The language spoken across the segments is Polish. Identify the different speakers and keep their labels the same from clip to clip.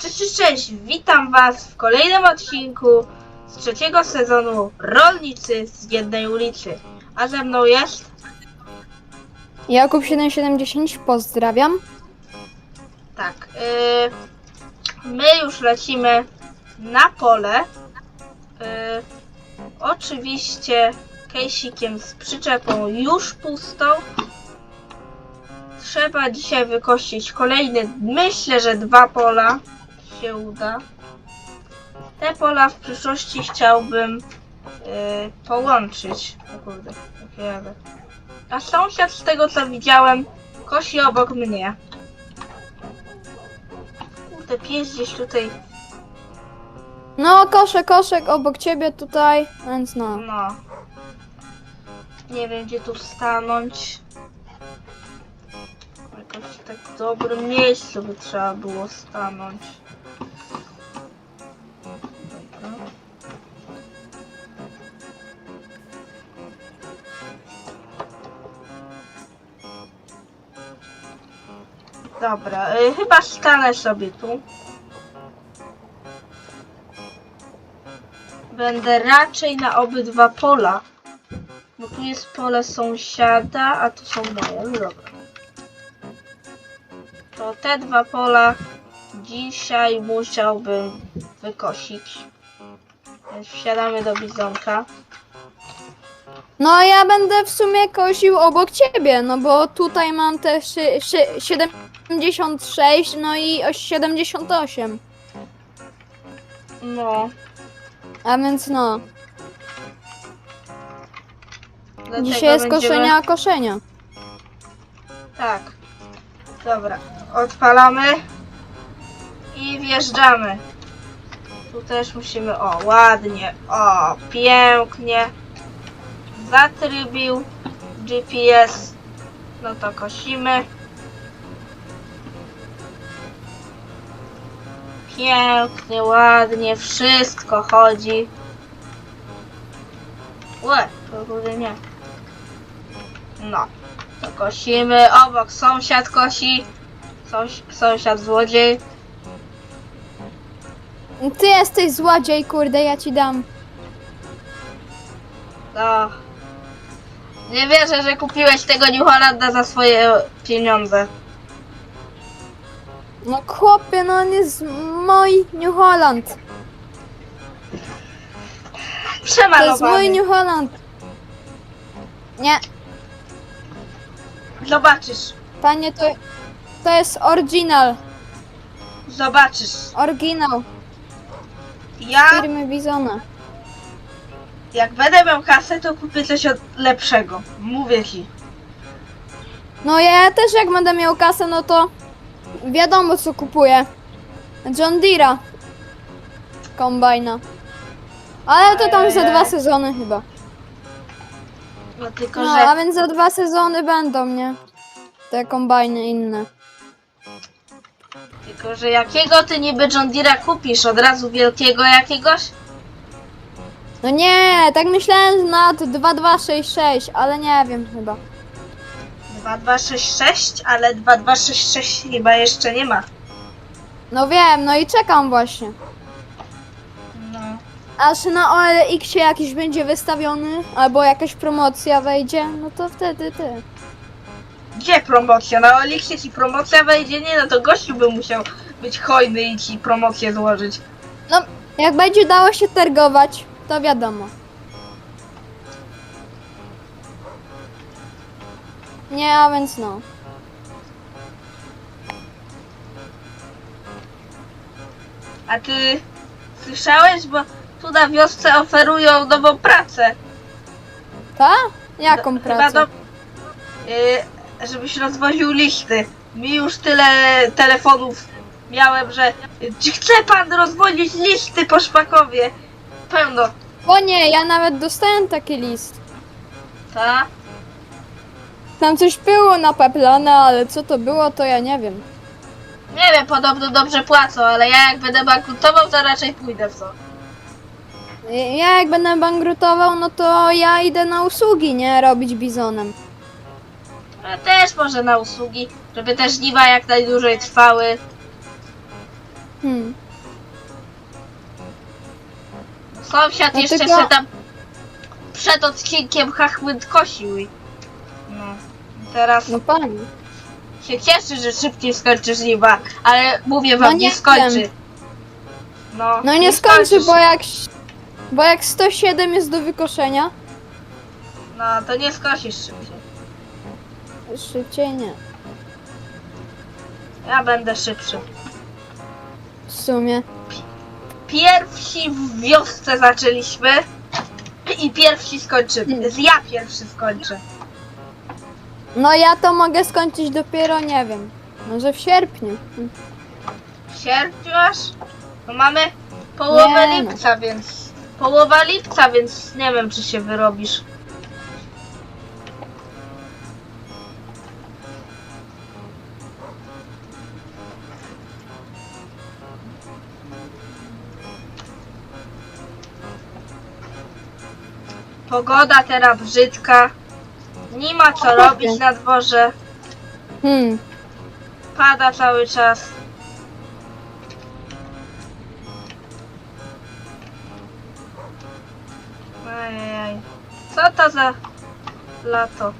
Speaker 1: Cześć, cześć, cześć! Witam Was w kolejnym odcinku z trzeciego sezonu Rolnicy z jednej ulicy. A ze mną jest
Speaker 2: Jakub 770, pozdrawiam.
Speaker 1: tak. Yy, my już lecimy na pole. Yy, oczywiście kejsikiem z przyczepą już pustą. Trzeba dzisiaj wykościć kolejne, myślę, że dwa pola się uda. Te pola w przyszłości chciałbym yy, połączyć. O kurde, jadę. A sąsiad z tego co widziałem kosi obok mnie. Kurde, pies gdzieś tutaj,
Speaker 2: No, koszek, koszek obok ciebie tutaj, więc no.
Speaker 1: no. Nie wiem gdzie tu stanąć. Jakoś tak w dobrym miejscu by trzeba było stanąć. Dobra, y, chyba stanę sobie tu. Będę raczej na obydwa pola. Bo tu jest pole sąsiada, a tu są moje. No dobra. To te dwa pola dzisiaj musiałbym wykosić. Więc wsiadamy do bizonka.
Speaker 2: No, ja będę w sumie kosił obok ciebie, no bo tutaj mam te szy, szy, 76, no i o 78.
Speaker 1: No.
Speaker 2: A więc no,
Speaker 1: dlatego
Speaker 2: dzisiaj jest
Speaker 1: będziemy-
Speaker 2: koszenia, koszenia.
Speaker 1: Tak. Dobra. Odpalamy. I wjeżdżamy. Tu też musimy. O, ładnie. O, pięknie. Zatrybił GPS. No to kosimy. Pięknie, ładnie. Wszystko chodzi. Łe, to kurde nie. No. To kosimy. Obok sąsiad kosi. Sąś, sąsiad złodziej.
Speaker 2: Ty jesteś złodziej, kurde, ja ci dam.
Speaker 1: No. Nie wierzę, że kupiłeś tego New Hollanda za swoje pieniądze.
Speaker 2: No chłopie, no on jest mój New Holland. To jest
Speaker 1: Przemalowany.
Speaker 2: mój New Holland. Nie,
Speaker 1: Zobaczysz.
Speaker 2: panie, to, to jest oryginal.
Speaker 1: Zobaczysz.
Speaker 2: Oryginał
Speaker 1: Ja,
Speaker 2: firmy Bizona.
Speaker 1: jak będę miał kasę, to kupię coś od lepszego. Mówię ci.
Speaker 2: No ja też jak będę miał kasę, no to wiadomo co kupuję. John Deere'a. Kombajna. Ale to tam za dwa sezony chyba.
Speaker 1: No tylko,
Speaker 2: No,
Speaker 1: że...
Speaker 2: a więc za dwa sezony będą, nie? Te kombajny inne.
Speaker 1: Tylko, że jakiego ty niby John Deere'a kupisz? Od razu wielkiego jakiegoś?
Speaker 2: No nie, tak myślałem nad 2266, ale nie wiem chyba.
Speaker 1: 2266, ale 2266 chyba jeszcze nie ma.
Speaker 2: No wiem, no i czekam właśnie.
Speaker 1: No.
Speaker 2: Aż na OLX jakiś będzie wystawiony, albo jakaś promocja wejdzie, no to wtedy ty.
Speaker 1: Gdzie promocja? Na Olixie ci promocja wejdzie? Nie, no to gościu by musiał być hojny i ci promocję złożyć.
Speaker 2: No, jak będzie dało się targować, to wiadomo. Nie, a więc no.
Speaker 1: A ty słyszałeś, bo tu na wiosce oferują nową pracę.
Speaker 2: Ta? Jaką
Speaker 1: Do- chyba
Speaker 2: pracę?
Speaker 1: Do, y, żebyś rozwoził listy. Mi już tyle telefonów miałem, że czy chce pan rozwozić listy po Szpakowie? Pełno.
Speaker 2: O nie, ja nawet dostałem taki list.
Speaker 1: Ta?
Speaker 2: Tam coś było napeplane, ale co to było, to ja nie wiem.
Speaker 1: Nie wiem, podobno dobrze płacą, ale ja jak będę bankrutował, to raczej pójdę w to.
Speaker 2: Ja jak będę bankrutował, no to ja idę na usługi, nie? Robić bizonem.
Speaker 1: Ale też może na usługi, żeby te żniwa jak najdłużej trwały.
Speaker 2: Hmm.
Speaker 1: Sąsiad
Speaker 2: No
Speaker 1: jeszcze
Speaker 2: tylko-
Speaker 1: się tam przed odcinkiem hachmyt kosił. i-. Teraz
Speaker 2: No panie.
Speaker 1: się cieszy, że szybciej skończy żniwa, ale mówię wam,
Speaker 2: No
Speaker 1: nie,
Speaker 2: nie
Speaker 1: skończy.
Speaker 2: wiem.
Speaker 1: No,
Speaker 2: No nie skończy,
Speaker 1: skończysz.
Speaker 2: bo jak... Bo jak 107 jest do wykoszenia,
Speaker 1: No to nie skosisz szybciej.
Speaker 2: szybciej nie.
Speaker 1: Ja będę szybszy.
Speaker 2: W sumie.
Speaker 1: Pierwsi w wiosce zaczęliśmy i pierwsi skończymy.
Speaker 2: Hmm.
Speaker 1: Ja pierwszy skończę.
Speaker 2: No ja to mogę skończyć dopiero, nie wiem, może w sierpniu.
Speaker 1: W sierpniu aż? No mamy połowę
Speaker 2: Nie no.
Speaker 1: lipca, więc... Połowa lipca, więc nie wiem, czy się wyrobisz. Pogoda teraz brzydka. Nie ma co robić na dworze.
Speaker 2: Hmm.
Speaker 1: Pada cały czas. Ajajaj. Co to za lato?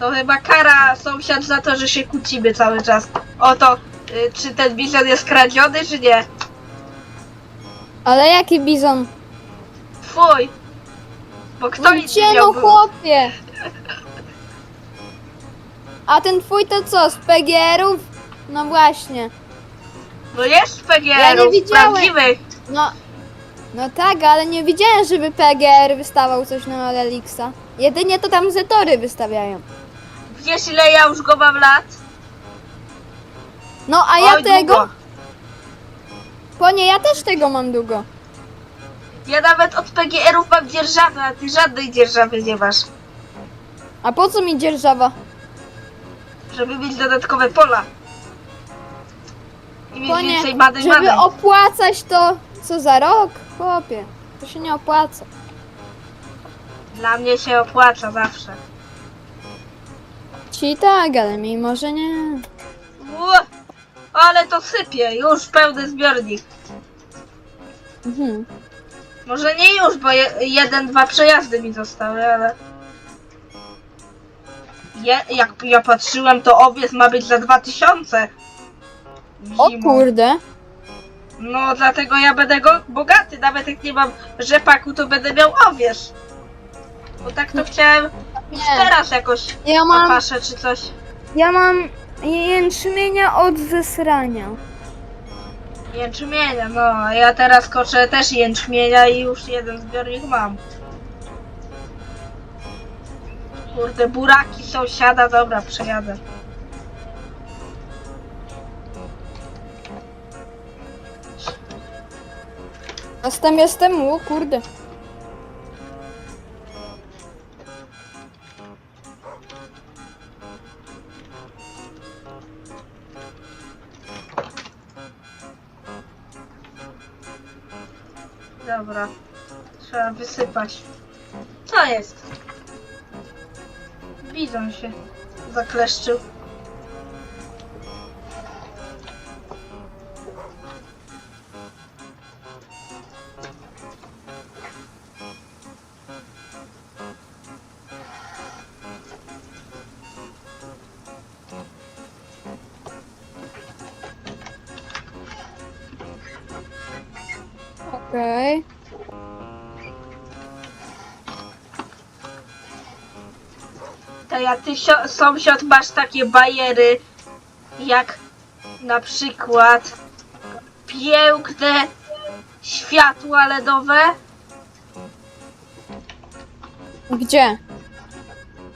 Speaker 1: To chyba kara sąsiad za to, że się kłócimy cały czas. O to, y, czy ten bizon jest kradziony, czy nie?
Speaker 2: Ale jaki bizon?
Speaker 1: Twój! Bo kto
Speaker 2: No
Speaker 1: nic
Speaker 2: gdzie no
Speaker 1: miał
Speaker 2: chłopie? A ten twój to co, z PGR-ów? No właśnie.
Speaker 1: No jest PGR-ów,
Speaker 2: Ja nie widziałem.
Speaker 1: prawdziwych.
Speaker 2: No, no tak, ale nie widziałem, żeby PGR wystawał coś na Alexa. Jedynie to tam Zetory wystawiają.
Speaker 1: Wiesz ile ja już go mam lat?
Speaker 2: No a ja
Speaker 1: Oj,
Speaker 2: tego,
Speaker 1: długo.
Speaker 2: Ponie ja też tego mam długo.
Speaker 1: Ja nawet od PGR-ów mam dzierżawę, a ty żadnej dzierżawy nie masz.
Speaker 2: A po co mi dzierżawa?
Speaker 1: Żeby mieć dodatkowe pola. I mieć
Speaker 2: Ponie,
Speaker 1: więcej badań
Speaker 2: żeby
Speaker 1: badań.
Speaker 2: opłacać to co za rok, chłopie. To się nie opłaca.
Speaker 1: Dla mnie się opłaca zawsze.
Speaker 2: Ci tak, ale mi może nie.
Speaker 1: Ale to sypie, już pełny zbiornik.
Speaker 2: Mhm.
Speaker 1: Może nie już, bo je, jeden, dwa przejazdy mi zostały, ale... Je, jak ja patrzyłem, to owiec ma być za 2000.
Speaker 2: O
Speaker 1: Zimą.
Speaker 2: kurde.
Speaker 1: No dlatego ja będę go bogaty, nawet jak nie mam rzepaku, to będę miał owiec. Bo tak to chciałem
Speaker 2: Nie.
Speaker 1: teraz jakoś
Speaker 2: Ja mam,
Speaker 1: czy coś.
Speaker 2: ja mam jęczmienia od zesrania.
Speaker 1: Jęczmienia, no a ja teraz koczę też jęczmienia i już jeden zbiornik mam. Kurde, buraki sąsiada, dobra, przejadę.
Speaker 2: Jestem, jestem, o kurde.
Speaker 1: Wysypać. Co jest? Bizon się zakleszczył.
Speaker 2: Okej.
Speaker 1: To ja ty sio- sąsiad masz takie bajery, jak na przykład piękne światła LEDowe.
Speaker 2: Gdzie?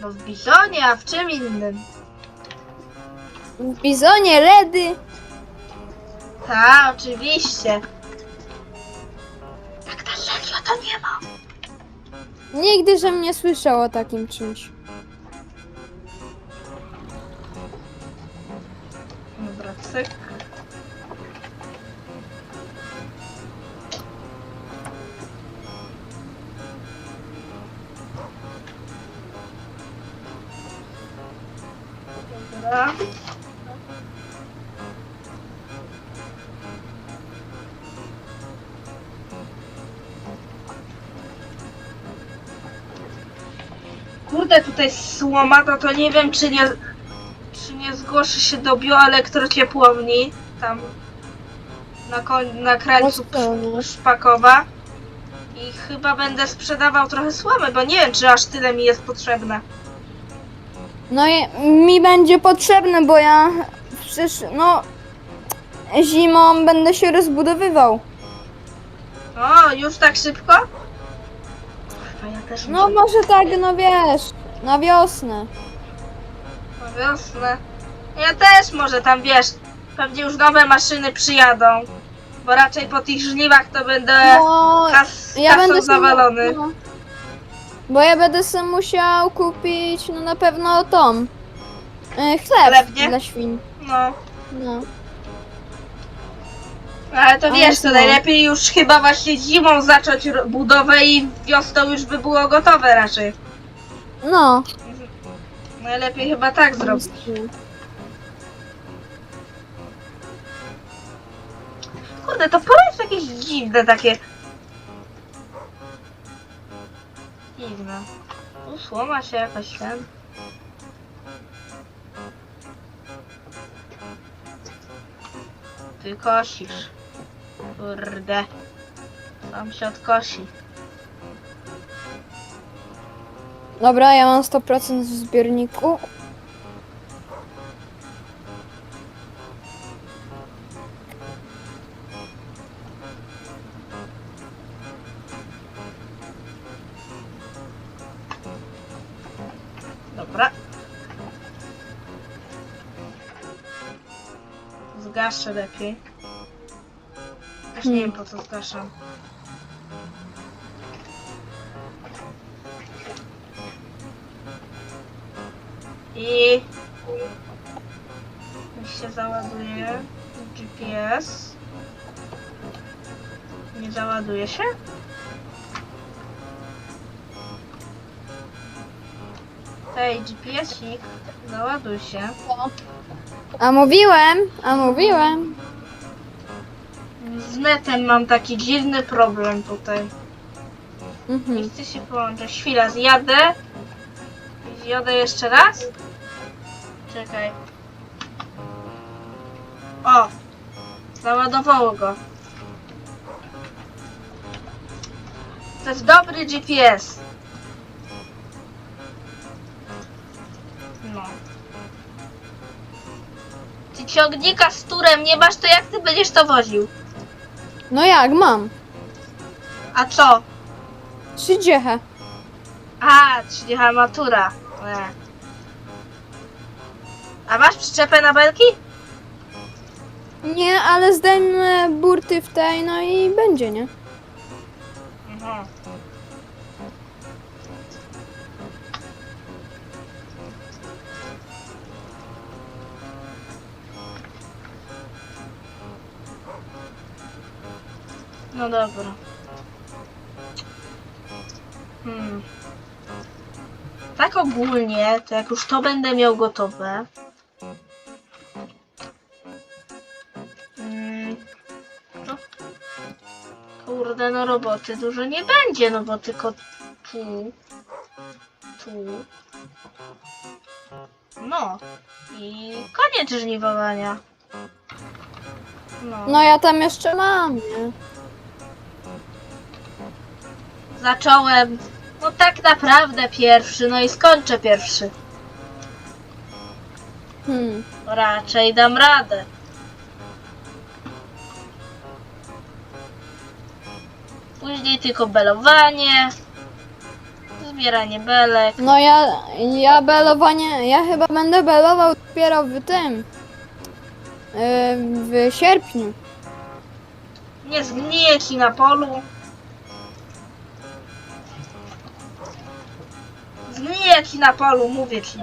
Speaker 1: No w bizonie, a w czym innym?
Speaker 2: W bizonie, ledy.
Speaker 1: Tak, oczywiście. Tak serio to nie ma.
Speaker 2: Nigdy, żem nie słyszał o takim czymś.
Speaker 1: Kurde, tutaj słoma, to, nie wiem, czy nie, czy nie zgłoszę się do bioelektrociepłowni, tam na, koń, na krańcu
Speaker 2: Rozumiem.
Speaker 1: Szpakowa. I chyba będę sprzedawał trochę słomy, bo nie wiem, czy aż tyle mi jest potrzebne.
Speaker 2: No i mi będzie potrzebne, bo ja przecież, no, zimą będę się rozbudowywał.
Speaker 1: O, już tak szybko? Ja też
Speaker 2: No
Speaker 1: muszę
Speaker 2: może tak, no wiesz, na wiosnę.
Speaker 1: na wiosnę. Ja też może tam, wiesz, pewnie już nowe maszyny przyjadą. Bo raczej po tych żniwach to będę
Speaker 2: Bo
Speaker 1: kas,
Speaker 2: ja
Speaker 1: kasą
Speaker 2: będę
Speaker 1: zawalony.
Speaker 2: no. Bo ja będę sobie musiał kupić, no na pewno tą. y, Chleb
Speaker 1: Chleb, nie?
Speaker 2: dla świń.
Speaker 1: No.
Speaker 2: No.
Speaker 1: Ale to wiesz, to
Speaker 2: no.
Speaker 1: najlepiej już chyba właśnie zimą zacząć budowę i wiosną już by było gotowe raczej.
Speaker 2: No.
Speaker 1: Najlepiej chyba tak zrobić. Kurde, to pole jest jakieś dziwne takie. Dziwne. Tu słoma się jakaś ten. Ty kosisz. Kurde. Sam się odkosi.
Speaker 2: Dobra, ja mam 100% w zbiorniku.
Speaker 1: Dobra. Zgaszę lepiej. Też nie wiem po co zgaszam. I niech się załaduje GPS. Nie załaduje się? Hej, GPS-ik, załaduj się.
Speaker 2: A mówiłem, a mówiłem.
Speaker 1: Z netem mam taki dziwny problem tutaj. Nie
Speaker 2: Mhm.
Speaker 1: chcę się połączyć. Chwila, zjadę. Zjadę jeszcze raz. Czekaj. O! Załadowało go. To jest dobry GPS. No. Ty ciągnika z turem nie masz, to jak ty będziesz to woził?
Speaker 2: No jak, mam.
Speaker 1: A co?
Speaker 2: Trzy dziechę.
Speaker 1: A, czyli armatura. E. A masz przyczepę na belki?
Speaker 2: Nie, ale zdejmę burty w tej, no i będzie, nie?
Speaker 1: Mhm. No dobra. Hmm. Tak ogólnie, to jak już to będę miał gotowe. Kurde, no roboty dużo nie będzie, no bo tylko tu, tu. No. I koniec żniwowania. No.
Speaker 2: No ja tam jeszcze mam, nie?
Speaker 1: Zacząłem, no tak naprawdę pierwszy, no i skończę pierwszy.
Speaker 2: Hmm.
Speaker 1: Raczej dam radę. Później tylko belowanie, zbieranie belek.
Speaker 2: No ja, ja belowanie, ja chyba będę belował dopiero w tym. Yy, w sierpniu.
Speaker 1: Nie zgnije ci na polu. Zgnije ci na polu, mówię ci.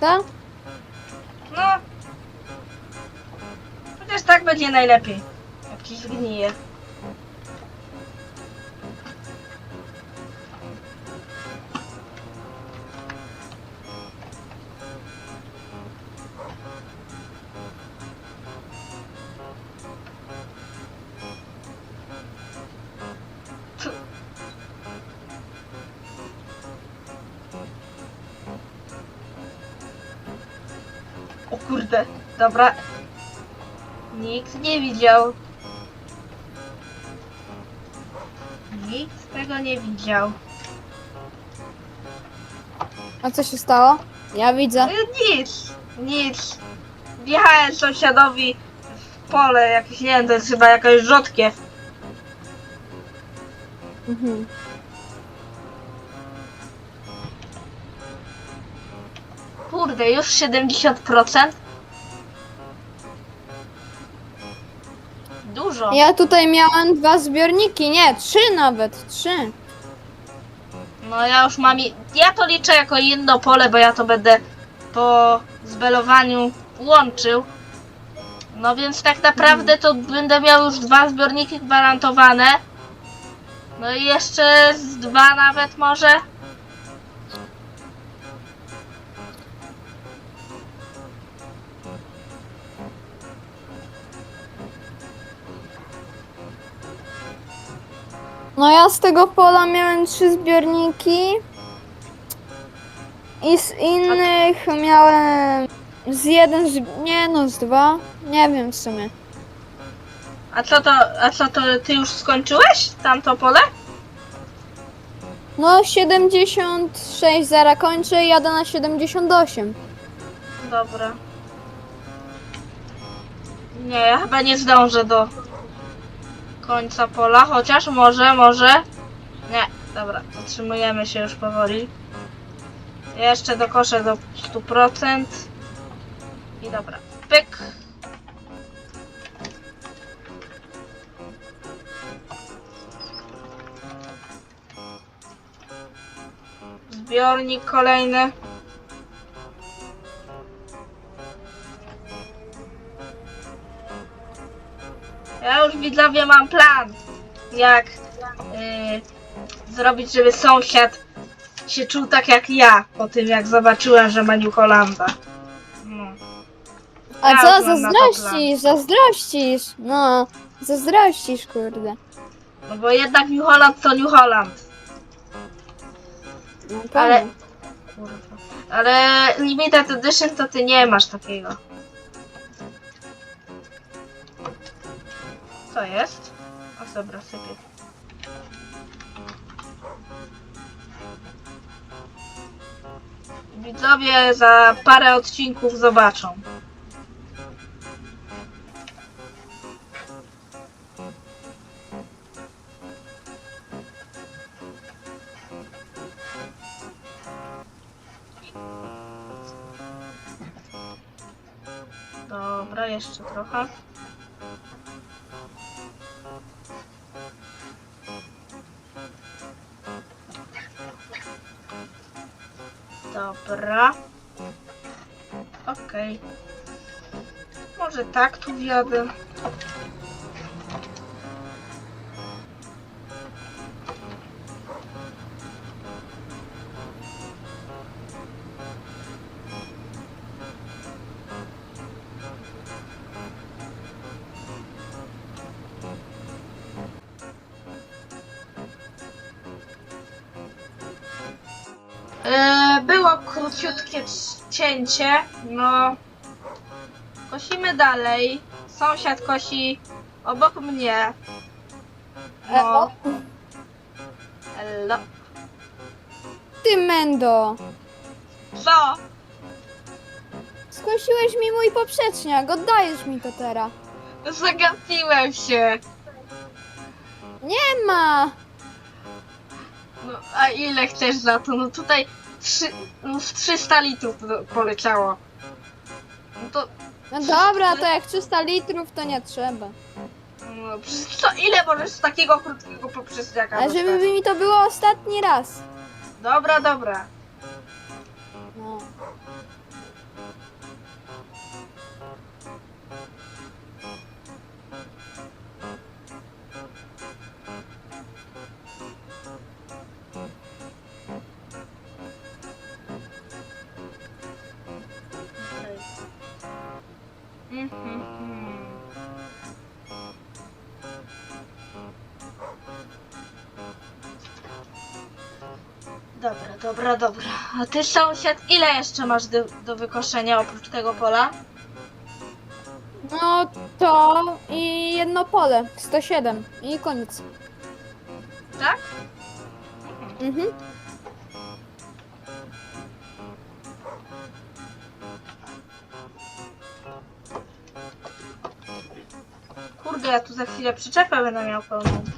Speaker 2: Tak?
Speaker 1: No. Chociaż tak będzie najlepiej. Jak ci kurde, dobra. Nikt nie widział. Nikt tego nie widział.
Speaker 2: A co się stało? Ja widzę.
Speaker 1: E, Nic, nic. Wjechałem sąsiadowi w pole, jakieś, nie wiem, to jest chyba jakaś rzodkiew.
Speaker 2: Mhm.
Speaker 1: Kurde, już 70%? Dużo.
Speaker 2: Ja tutaj miałem dwa zbiorniki, nie, trzy nawet, trzy.
Speaker 1: No ja już mam. i- Ja to liczę jako jedno pole, bo ja to będę po zbelowaniu łączył. No więc tak naprawdę to będę miał już dwa zbiorniki gwarantowane. No i jeszcze z dwa nawet może.
Speaker 2: No ja z tego pola miałem trzy zbiorniki. I z innych miałem z jeden, z... nie no, z dwa. Nie wiem w sumie.
Speaker 1: A co to, a co to ty już skończyłeś tamto pole?
Speaker 2: No 76 zara kończę i jadę na 78.
Speaker 1: Dobra. Nie, ja chyba nie zdążę do końca pola, chociaż może, może. Nie, dobra, zatrzymujemy się już powoli. Jeszcze dokoszę do 100%. I dobra, pyk. Zbiornik kolejny. Ja już widzowie mam plan, jak yy, zrobić, żeby sąsiad się czuł tak jak ja, po tym jak zobaczyłem, że ma New Hollanda. No.
Speaker 2: A co,
Speaker 1: na to
Speaker 2: zazdrościsz, zazdrościsz. No, zazdrościsz, kurde.
Speaker 1: no bo jednak New Holland to New Holland.
Speaker 2: No,
Speaker 1: Ale-
Speaker 2: pewnie.
Speaker 1: Kurwa. Ale limited edition to ty nie masz takiego. Co jest? O dobra, sypie. Widzowie za parę odcinków zobaczą. Dobra, jeszcze trochę. Dobra. Okej. Może tak tu wjadę. Było króciutkie cięcie, no. Kosimy dalej. Sąsiad kosi obok mnie. No.
Speaker 2: Elo?
Speaker 1: Elo.
Speaker 2: Ty, Mendo.
Speaker 1: Co?
Speaker 2: Skosiłeś mi mój poprzeczniak, oddajesz mi to teraz.
Speaker 1: Zagapiłem się.
Speaker 2: Nie ma.
Speaker 1: No, a ile chcesz za to? No tutaj trzy, no, z 300 litrów do- poleciało. No to,
Speaker 2: No dobra, to jak 300 litrów, to nie trzeba.
Speaker 1: no, przecież co, ile możesz z takiego krótkiego poprzeczniaka
Speaker 2: Ale
Speaker 1: dostać?
Speaker 2: żeby mi to było ostatni raz.
Speaker 1: Dobra, dobra. Dobra, dobra. A ty sąsiad, ile jeszcze masz do, do wykoszenia oprócz tego pola?
Speaker 2: No to i jedno pole. 107. I koniec.
Speaker 1: Tak?
Speaker 2: Mhm.
Speaker 1: Kurde, ja tu za chwilę przyczepę będę miał pełną.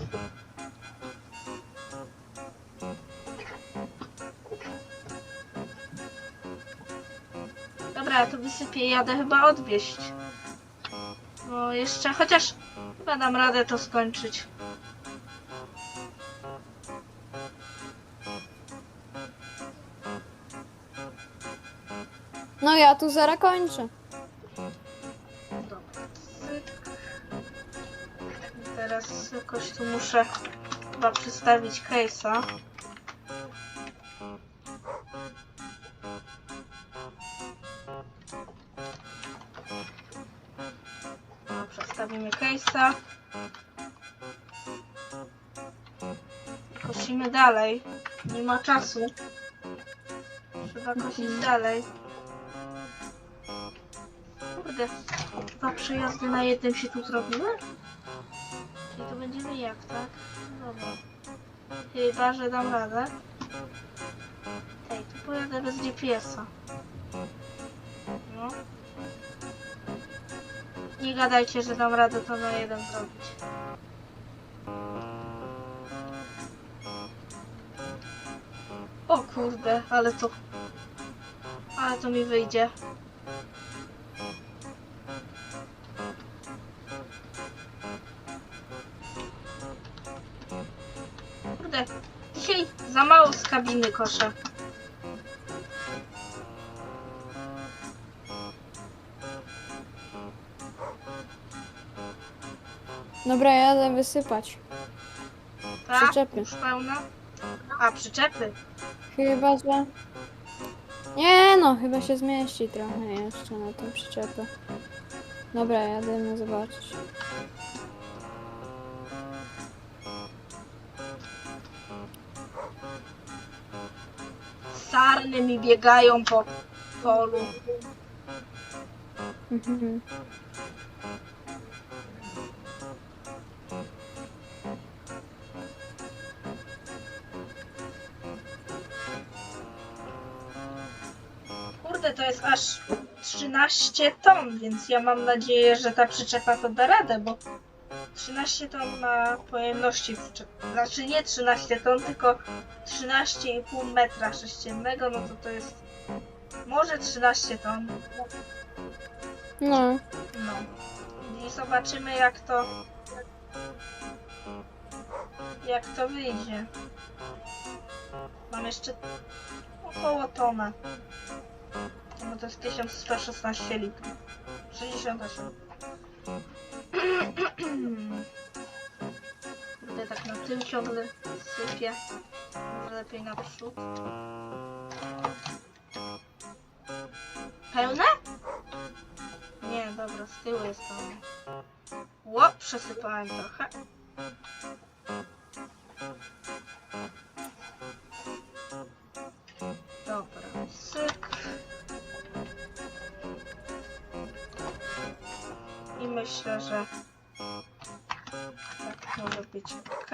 Speaker 1: I jadę chyba odwieźć. No jeszcze, chociaż chyba dam radę to skończyć.
Speaker 2: No ja tu zaraz kończę.
Speaker 1: Dobra, Teraz jakoś tu muszę chyba przystawić case'a. Przestawimy case'a. Kosimy dalej. Nie ma czasu. Trzeba kosić dalej. Kurde, dwa przejazdy na jednym się tu zrobiły? Czyli to będzie jak, tak? Dobra. Chyba, że dam radę. Ej, tu pojadę bez GPS-a. Gadajcie, że dam radę to na jeden zrobić. O kurde, ale to... Ale to mi wyjdzie. Kurde, dzisiaj za mało z kabiny koszę.
Speaker 2: Dobra, jadę wysypać.
Speaker 1: Tak?
Speaker 2: Przyczepy.
Speaker 1: Już pełna? A, przyczepy.
Speaker 2: Chyba, że... Nie no, chyba się zmieści trochę jeszcze na tą przyczepę. Dobra, jadę zobaczyć.
Speaker 1: Sarny mi biegają po polu.
Speaker 2: Mhm.
Speaker 1: Jest aż 13 ton, więc ja mam nadzieję, że ta przyczepa to da radę, bo 13 ton ma pojemności przyczepy. Znaczy nie 13 ton, tylko 13,5 metra sześciennego, no to to jest może 13 ton.
Speaker 2: No,
Speaker 1: No. I zobaczymy jak to jak to wyjdzie. Mam jeszcze około tona. No to jest 1116 litrów. 68. Kurde, tak na tył ciągle sypie. Może lepiej na przód. Pełne? Nie, dobra, z tyłu jest pełne. Ło, przesypałem trochę. Myślę, że tak może być ok.